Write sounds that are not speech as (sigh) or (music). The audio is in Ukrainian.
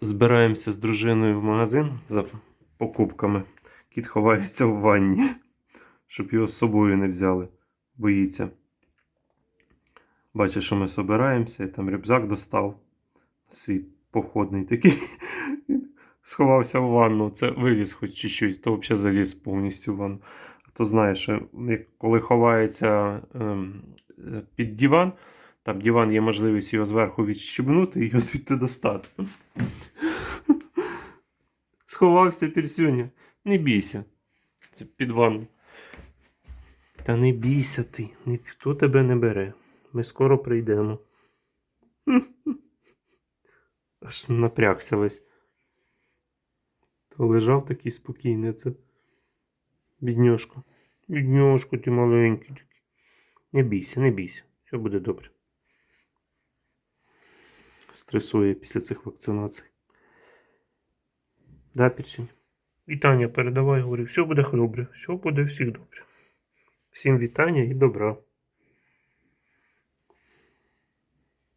Збираємося з дружиною в магазин за покупками. Кіт ховається в ванні, щоб його з собою не взяли. Боїться. Бачить, що ми збираємося, я там рюкзак достав. Свій походний такий. Сховався в ванну. Це виліз хоч чуть-чуть, то взагалі заліз повністю в ванну. А то знаєш, що коли ховається ем, під диван, там диван є можливість його зверху відщебнути і його звідти достати. Сховався пірсюня. Не бійся. Це під ванну. Та не бійся ти, ніхто тебе не бере. Ми скоро прийдемо. (laughs) Аж напрягся весь. То лежав такий спокійний, це. Бідньошко. Бідньошко, ти маленький такий. Не бійся, не бійся. Все буде добре. Стресує після цих вакцинацій. Да, Пірсюнь? Вітання передавай, говорю, все буде добре, все буде всіх добре. Всім вітання і добра.